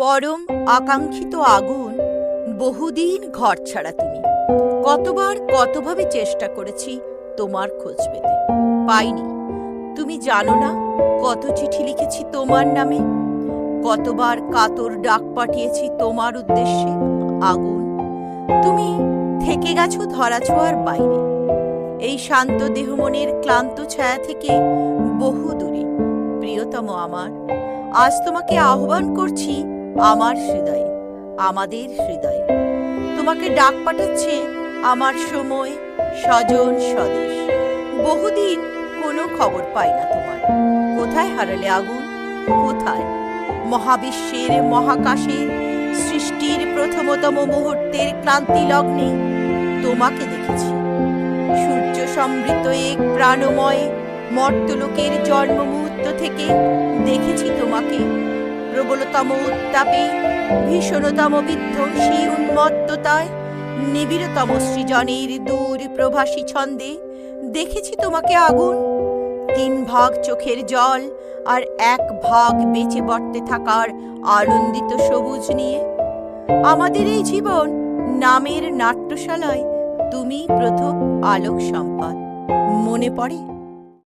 পরম আকাঙ্ক্ষিত আগুন বহুদিন ঘর ছাড়া তুমি। কতবার কতভাবে চেষ্টা করেছি তোমার খোঁজ পেতে। পাইনি। তুমি জানো না কত চিঠি লিখেছি তোমার নামে। কতবার কাতর ডাক পাঠিয়েছি তোমার উদ্দেশ্যে আগুন। তুমি থেকে গেছো ধরাছোঁয়ার বাইরে। এই শান্ত দেহমনের ক্লান্ত ছায়া থেকে বহু দূরে প্রিয়তম আমার, আজ তোমাকে আহ্বান করছি আমার হৃদয়ে, আমাদের হৃদয়ে। তোমাকে ডাক পাঠাচ্ছে আমার সময় স্বজন স্বদেশ। বহুদিন কোনো খবর পাই না তোমার। কোথায় হারালে আগুন? কোথায়? মহাবিশ্বের মহাকাশের সৃষ্টির প্রথমতম মুহূর্তের ক্লান্তি লগ্নে তোমাকে দেখেছি। সূর্য সমৃদ্ধ এক প্রাণময় মর্তলোকের জন্ম মুহূর্ত থেকে দেখেছি তোমাকে। প্রবলতম উত্তাপে, ভীষণতম বিধ্বংসী উন্মত্ততায়, নিবিড়তম সৃজনের দূর প্রভাসী ছন্দে দেখেছি তোমাকে আগুন। তিন ভাগ চোখের জল আর এক ভাগ বেঁচে বর্তে থাকার আনন্দিত সবুজ নিয়ে। আমাদের এই জীবন নামের নাট্যশালায় তুমি প্রথম আলোক সম্পাদ মনে পড়ে?